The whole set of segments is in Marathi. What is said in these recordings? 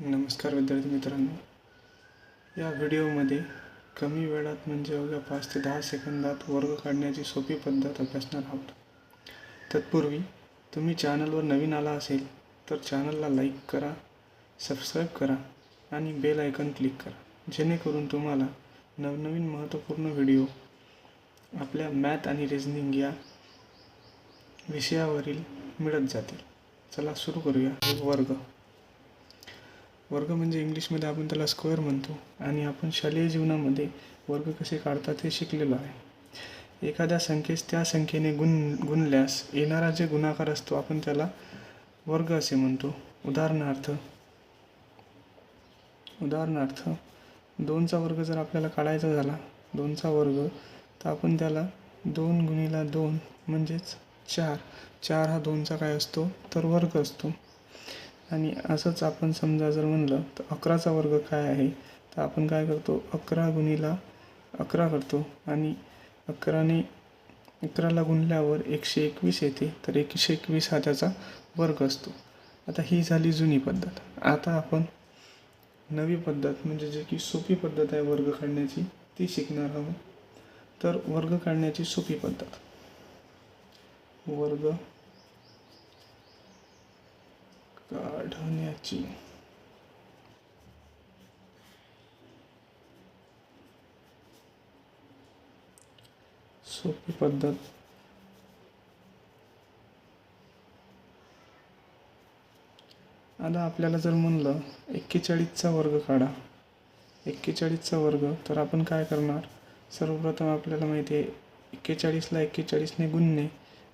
नमस्कार विद्यार्थी मित्रांनो. या व्हिडिओमध्ये कमी वेळात म्हणजे अवघ्या पाच ते दहा सेकंदात वर्ग काढण्याची सोपी पद्धत अभ्यासणार आहोत. तत्पूर्वी तुम्ही चॅनलवर नवीन आला असेल तर चॅनलला लाईक करा सबस्क्राईब करा आणि बेल आयकन क्लिक करा. जेणेकरून तुम्हाला नवनवीन महत्त्वपूर्ण व्हिडिओ आपल्या मॅथ आणि रिझनिंग या विषयावरील मिळत जातील. चला सुरू करूया. वर्ग. वर्ग म्हणजे इंग्लिशमध्ये आपण त्याला स्क्वेअर म्हणतो आणि आपण शालेय जीवनामध्ये वर्ग कसे काढतात हे शिकलेलो आहे. एखाद्या संख्येस त्या संख्येने गुण गुणल्यास येणारा जे गुणाकार असतो आपण त्याला वर्ग असे म्हणतो. उदाहरणार्थ उदाहरणार्थ दोनचा वर्ग जर आपल्याला काढायचा झाला दोनचा वर्ग तर आपण त्याला दोन गुणिला दोन म्हणजेच चार. चार हा दोनचा काय असतो? तर वर्ग असतो. आणि असंच आपण समजा जर म्हणलं तर अकराचा वर्ग काय आहे? तर आपण काय करतो? अकरा गुणीला अकरा करतो. आणि अकराने अकराला गुणल्यावर एकशे एकवीस येते. तर एकशे एकवीस हा त्याचा वर्ग असतो. आता ही झाली जुनी पद्धत. आता आपण नवी पद्धत म्हणजे जे की सोपी पद्धत आहे वर्ग काढण्याची ती शिकणार आहोत. तर वर्ग काढण्याची सोपी पद्धत. वर्ग काढण्याची. सोपी पद्धत. आता आपल्याला जर म्हणलं एक्केचाळीसचा वर्ग काढा. एक्केचाळीसचा वर्ग तर आपण काय करणार? सर्वप्रथम आपल्याला माहिती आहे एक्केचाळीसला एक्केचाळीसने गुणणे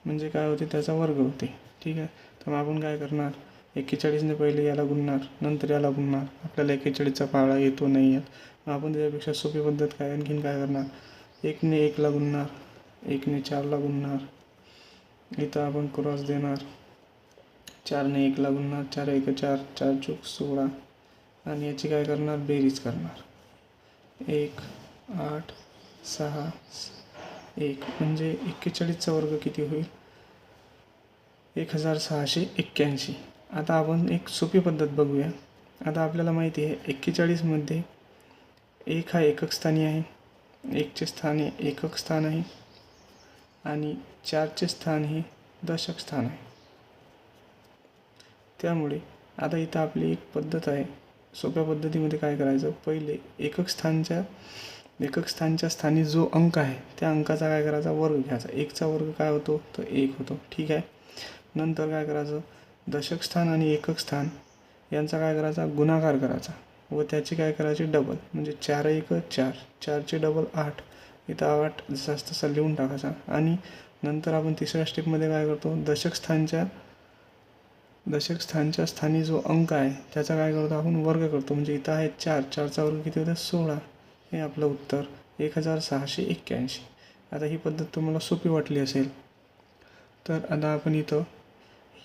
म्हणजे काय होते? त्याचा वर्ग होते. ठीक आहे? तर मग आपण काय करणार? एक्केचाळीसने पहिले याला गुणणार नंतर याला गुणणार. आपल्याला एक्केचाळीसचा पाळा येतो नाही येत. मग आपण त्याच्यापेक्षा सोपी पद्धत काय? आणखीन काय करणार? एकने एकला गुणणार एकने चारला गुणणार. इथं आपण क्रॉस देणार. चारने एकला गुणणार चार एक चार चार चूक सोळा. आणि याची काय करणार? बेरीज करणार. एक आठ सहा एक. म्हणजे एक्केचाळीसचा वर्ग किती होईल? एक हजार सहाशे एक्क्याऐंशी. आता आपण एक सोपी पद्धत बघूया. आता आपल्याला माहिती आहे एक्केचाळीसमध्ये एक हा एकक स्थानी आहे एकचे स्थान हे एकक स्थान आहे आणि चारचे स्थान हे दशक स्थान आहे. त्यामुळे आता इथं आपली एक पद्धत आहे. सोप्या पद्धतीमध्ये काय करायचं? पहिले एकक स्थानच्या एकक स्थानच्या स्थानी जो अंक आहे त्या अंकाचा काय करायचा? वर्ग घ्यायचा. एकचा वर्ग काय होतो? तर एक होतो. ठीक आहे? नंतर काय करायचं? दशक स्थान आणि एकक स्थान यांचा काय करायचा? गुणाकार करायचा. व त्याची काय करायची? डबल म्हणजे चार एक चार. चारचे डबल आठ. इथं आठ जसा तसा लिहून टाकायचा. आणि नंतर आपण तिसऱ्या स्टेपमध्ये काय करतो? दशक स्थानच्या दशक स्थानच्या स्थानी जो अंक आहे त्याचा काय करतो? आपण वर्ग करतो. म्हणजे इथं आहे चार. चारचा वर्ग किती होता? सोळा. हे आपलं उत्तर. एक हजार सहाशे एक्क्याऐंशी. आता ही पद्धत तुम्हाला सोपी वाटली असेल. तर आता आपण इथं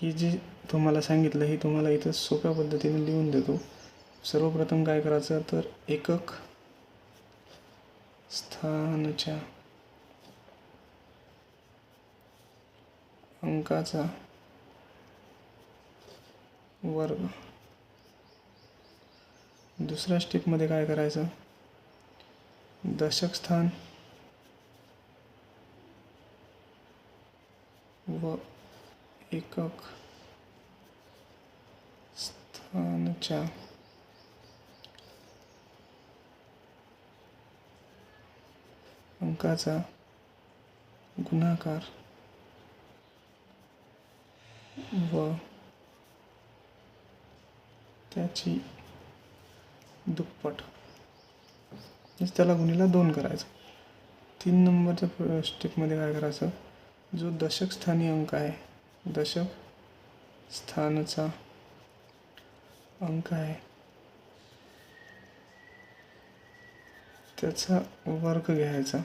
ही जी तुम्हाला सांगितलं हे तुम्हाला इथं सोप्या पद्धतीने लिहून देतो. सर्वप्रथम काय करायचं तर एकक स्थानच्या अंकाचा वर्ग. दुसऱ्या स्टेपमध्ये काय करायचं? दशक स्थान व एकक स्थानच्या अंकाचा गुणाकार व त्याची दुप्पट. म्हणजे त्याला गुणीला दोन करायचं. तीन नंबरच्या स्टेपमध्ये काय करायचं? जो दशक स्थानी अंक आहे. दशक स्थानचा अंक आहे त्याचा वर्ग घ्यायचा.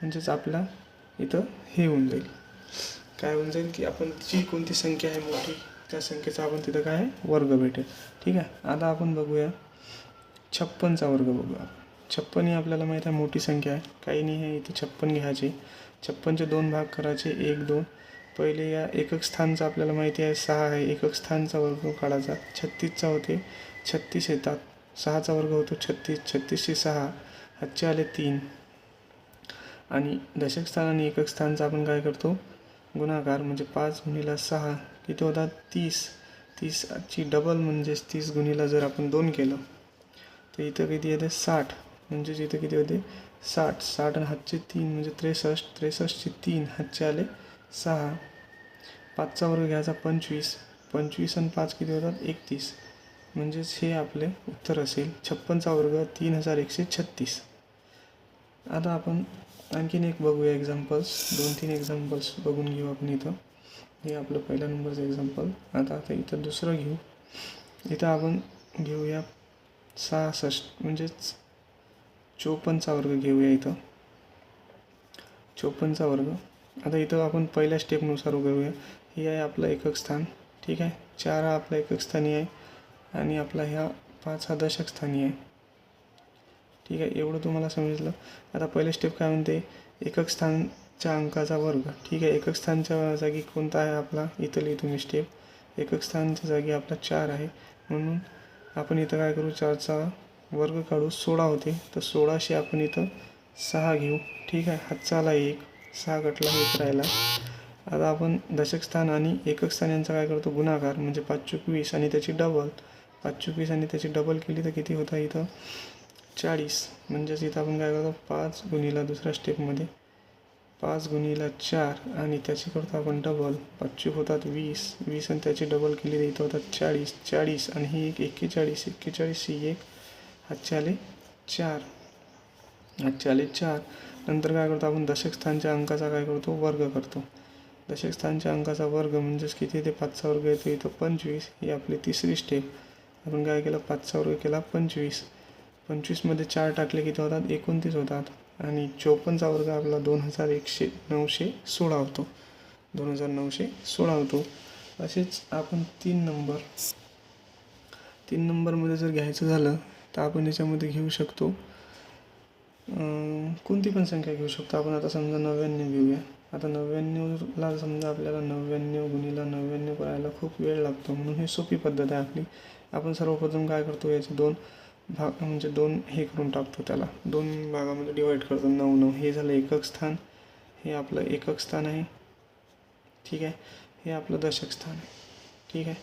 म्हणजेच आपला इथं हे होऊन जाईल. काय होऊन जाईल की आपण जी कोणती संख्या आहे मोठी त्या संख्येचा आपण तिथं काय आहे? वर्ग भेटेल. ठीक आहे? आता आपण बघूया. छप्पनचा वर्ग बघूया छप्पन ही आपल्याला माहीत आहे मोठी संख्या आहे. काही नाही आहे इथे छप्पन घ्यायची. छप्पनचे दोन भाग करायचे. एक दोन. पहिले या एकक स्थानचं आपल्याला माहिती आहे सहा आहे एकक स्थानचा वर्ग काढायचा. छत्तीसचा होते छत्तीस येतात सहाचा वर्ग होतो छत्तीस. छत्तीसशे सहा. हातचे आले तीन. आणि दशक स्थान आणि एकक स्थानचा आपण काय करतो? गुणाकार म्हणजे पाच गुणिला सहा. किती होतात? तीस. तीसची डबल म्हणजेच तीस गुणिला जर आपण दोन केलं तर इथं किती येते? साठ. म्हणजेच इथं किती होते? साठ. साठ आणि हातचे तीन म्हणजे त्रेसष्ट. त्रेसष्टचे तीन. हातचे आले सहा पाचचा वर्ग घ्यायचा पंचवीस. पंचवीस आणि पाच किती होतात? एकतीस. म्हणजेच हे आपले उत्तर असेल. छप्पनचा वर्ग तीन हजार एकशे छत्तीस. आता आपण आणखीन एक बघूया एक्झाम्पल्स दोन तीन एक्झाम्पल्स बघून घेऊ आपण इथं. हे आपलं पहिल्या नंबरचं एक्झाम्पल आता आता इथं दुसरं घेऊ. इथं आपण घेऊया सहासष्ट. म्हणजेच चोपन्नचा वर्ग घेऊया इथं. चोपन्नचा वर्ग आता इथं आपण पहिल्या स्टेपनुसार उघडूया हे आहे आपलं एकक स्थान. ठीक आहे? चार हा आपला एकक स्थानी आहे आणि आपला ह्या पाच हा दशक स्थानी आहे. ठीक आहे? एवढं तुम्हाला समजलं? आता पहिलं स्टेप काय म्हणते? एकक स्थानच्या अंकाचा वर्ग. ठीक आहे? एकक स्थानच्या जागी कोणता आहे आपला? इथं लिहितो मी स्टेप एकक स्थानच्या जागी आपला चार आहे. म्हणून आपण इथं काय करू? चारचा वर्ग काढू. सोळा होते. तर सोळाशे आपण इथं सहा घेऊ. ठीक आहे? हातचाला एक. सहा गटला होत राहिला. आता आपण दशक स्थान आणि एकक स्थान यांचा काय करतो? गुणाकार म्हणजे पाच चूक वीस आणि त्याची डबल पाच चूक वीस आणि त्याची डबल केली तर किती होता इथं? चाळीस. म्हणजेच इथं आपण काय करतो? पाच गुणीला दुसऱ्या स्टेपमध्ये पाच गुणीला चार आणि त्याची करतो आपण डबल पाचशे होतात वीस. वीस आणि त्याची डबल केली तर इथं होतात चाळीस. चाळीस आणि ही एक एक्केचाळीस. एक्केचाळीस ही एक हातचे आले चार. हातचे आले चार. नंतर काय करतो आपण? दशकस्थानच्या अंकाचा काय करतो? वर्ग करतो. दशकस्थानच्या अंकाचा वर्ग म्हणजेच किती? ते पाचचा वर्ग येतो. इथं पंचवीस. ही आपली तिसरी स्टेप आपण काय केलं? पाचचा वर्ग केला पंचवीस. पंचवीसमध्ये चार टाकले किती होतात? एकोणतीस होतात. आणि चोपन्नचा वर्ग आपला दोन हजार एकशे नऊशे सोळा होतो. दोन हजार नऊशे सोळा होतो. असेच आपण तीन नंबर. तीन नंबरमध्ये जर घ्यायचं झालं तर आपण याच्यामध्ये घेऊ शकतो. कोणती पण संख्या घेऊ शकतो. आपण आता समजा नव्याण्णव घेऊया. आता नव्याण्णवला समजा आपल्याला नव्याण्णव गुणीला नव्याण्णव करायला खूप वेळ लागतो. म्हणून ही सोपी पद्धत आहे आपली. आपण सर्वप्रथम काय करतो याचे दोन भाग म्हणजे दोन हे करून टाकतो त्याला. दोन भागामध्ये डिवाईड करतो. नऊ नऊ. हे झालं एकक स्थान. हे आपलं एकक स्थान आहे. ठीक आहे? हे आपलं दशक स्थान आहे. ठीक आहे?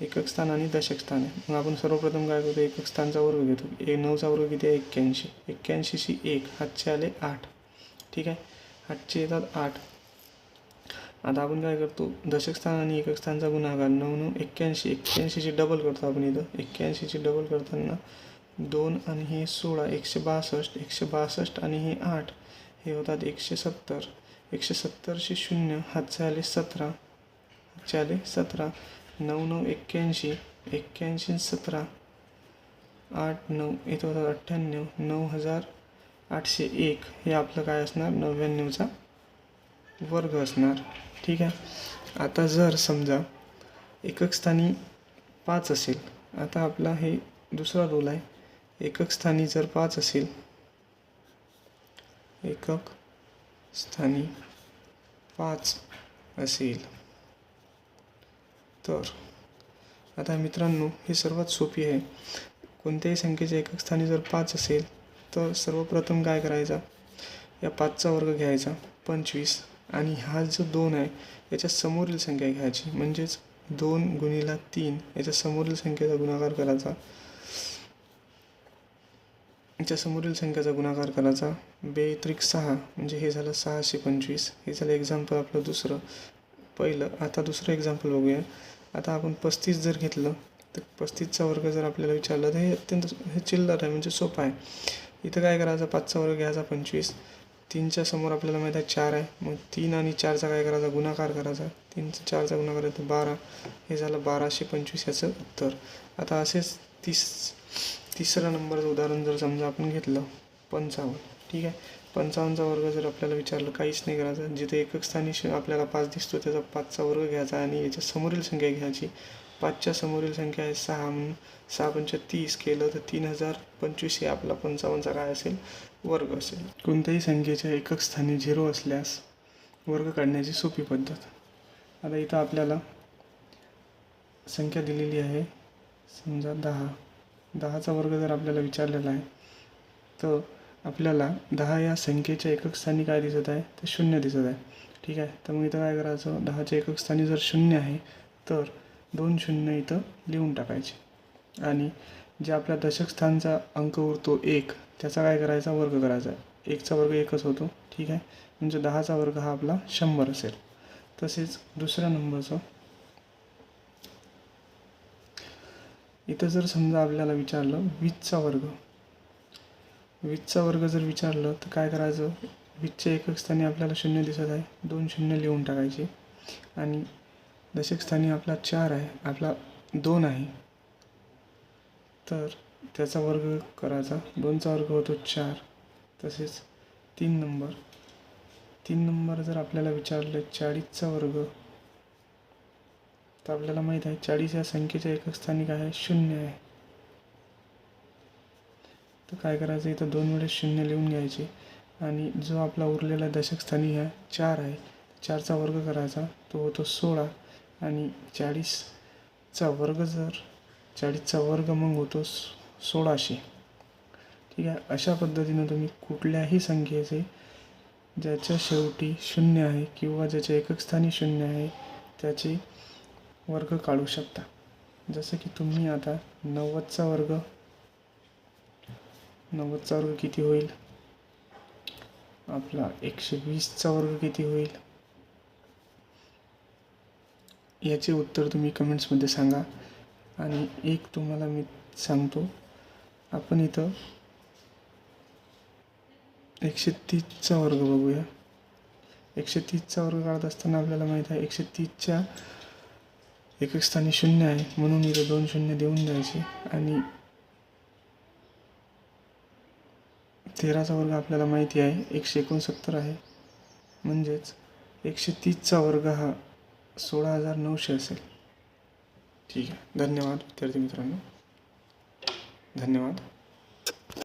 एकक स्थान आणि दशक स्थान आहे. मग आपण सर्वप्रथम काय करतो? एकक स्थानचा वर्ग घेतो. ए नऊचा वर्ग किती आहे? एक्क्याऐंशी. एक्क्याऐंशीशी एक. हातचे आले आठ. ठीक आहे? हातचे येतात आठ. आता आपण काय करतो? दशक स्थान आणि एकक स्थानचा गुणाकार नऊ नऊ एक्क्याऐंशी. एक्क्याऐंशीची डबल करतो आपण इथं. एक्क्याऐंशीची डबल करताना दोन आणि हे सोळा. एकशे बासष्ट. एकशे बासष्ट आणि हे आठ. हे होतात एकशे सत्तर. एकशे सत्तरशे शून्य. हातचे आले सतरा. हातचे आले सतरा. नऊ नऊ एक्क्याऐंशी एक्क्याऐंशी सतरा आठ नऊ एक होतात अठ्ठ्याण्णव नऊ हजार आठशे एक. हे आपलं काय असणार? नव्याण्णवचा वर्ग असणार. ठीक आहे? आता जर समजा एकक स्थानी पाच असेल आता आपला हे दुसरा रोल आहे. एकक स्थानी जर पाच असेल एकक स्थानी पाच असेल तर आता मित्रांनो हे सर्वात सोपी आहे. कोणत्याही संख्येच्या एकक स्थानी जर पाच असेल तर सर्वप्रथम काय करायचा? या पाचचा वर्ग घ्यायचा पंचवीस. आणि हा जो दोन आहे याच्या समोरील संख्या घ्यायची. म्हणजेच दोन गुणीला तीन याच्या समोरील संख्येचा गुणाकार करायचा. याच्या समोरील संख्येचा गुणाकार करायचा. बेत्रिक सहा म्हणजे हे झालं सहाशे पंचवीस. हे झालं एक्झाम्पल आपलं दुसरं. पहिलं आता दुसरं एक्झाम्पल बघूया. आता आपण पस्तीस जर घेतलं तर पस्तीसचा वर्ग जर आपल्याला विचारलं तर हे अत्यंत हे चिल्लर आहे म्हणजे सोपं आहे. इथं काय करायचं? पाचचा वर्ग घ्यायचा पंचवीस. तीनच्या समोर आपल्याला माहीत आहे चार आहे. मग तीन आणि चारचा काय करायचा? गुणाकार करायचा. तीनचा चारचा गुणाकार येतो बारा. हे झालं बाराशे पंचवीस याचं उत्तर. आता असेच तीस तिसरा नंबरचं उदाहरण जर समजा आपण घेतलं पंचावन्न. ठीक आहे? पंचावन्नचा वर्ग जर आपल्याला विचारलं काहीच नाही करायचं. जिथे एकक स्थानी श- आपल्याला पाच दिसतो त्याचा पाचचा वर्ग घ्यायचा आणि याच्या समोरील संख्या घ्यायची. पाचच्या समोरील संख्या आहे सहा म्हणून सहा पंच तीस केलं तर तीन हजार पंचवीस हे आपला पंचावन्नचा काय असेल? वर्ग असेल. कोणत्याही संख्येच्या एकक स्थानी झिरो असल्यास वर्ग काढण्याची सोपी पद्धत. आता इथं आपल्याला संख्या दिलेली आहे समजा दहा. दहाचा वर्ग जर आपल्याला विचारलेला आहे तर आपल्याला दहा या संख्येच्या एकक स्थानी काय दिसत आहे? ते शून्य दिसत आहे. ठीक आहे? तर मग इथं काय करायचं? दहाच्या एकक स्थानी जर शून्य आहे तर दोन शून्य इथं लिहून टाकायचे. आणि जे आपल्या दशक स्थानचा अंक उरतो एक त्याचा काय करायचा? वर्ग करायचा. एकचा वर्ग एकच होतो. ठीक आहे? म्हणजे दहाचा वर्ग हा आपला शंभर असेल. तसेच दुसऱ्या नंबरचं. इथं जर समजा आपल्याला विचारलं वीसचा वर्ग. वीसचा वर्ग जर विचारलं तर काय करायचं? वीजच्या एकक स्थानी आपल्याला शून्य दिसत आहे. दोन शून्य लिहून टाकायचे. आणि दशक स्थानी आपला चार आहे. आपला दोन आहे. तर त्याचा वर्ग करायचा. दोनचा वर्ग होतो चार. तसेच तीन नंबर. तीन नंबर जर आपल्याला विचारलं चाळीसचा वर्ग तर आपल्याला माहीत आहे चाळीस या संख्येच्या एकक स्थानी काय आहे? शून्य आहे. तर काय करायचं इथं दोन वेळेस शून्य लिहून घ्यायचे. आणि जो आपला उरलेला दशकस्थानी ह्या आहे चार आहे चारचा वर्ग करायचा तो होतो सोळा. आणि चाळीसचा वर्ग जर चाळीसचा वर्ग मग होतो सोळाशे. ठीक आहे अशा पद्धतीनं तुम्ही कुठल्याही संख्येचे ज्याच्या शेवटी शून्य आहे किंवा ज्याच्या एकक स्थानी शून्य आहे त्याचे वर्ग काढू शकता. जसं की तुम्ही आता नव्वदचा वर्ग नव्वदचा वर्ग किती होईल? आपला एकशे वीसचा वर्ग किती होईल? याचे उत्तर तुम्ही कमेंट्समध्ये सांगा. आणि एक तुम्हाला मी सांगतो. आपण इथं एकशे तीसचा वर्ग बघूया. एकशे तीसचा वर्ग काढत असताना आपल्याला माहीत आहे एकशे तीसच्या एकक स्थानी शून्य आहे. म्हणून इथं दोन शून्य देऊन द्यायचे. आणि तेराचा वर्ग आपल्याला माहिती आहे. एकशे एकोणसत्तर आहे. म्हणजेच एकशे तीसचा वर्ग हा सोळा हजार नऊशे असेल. ठीक आहे. धन्यवाद विद्यार्थी मित्रांनो. धन्यवाद.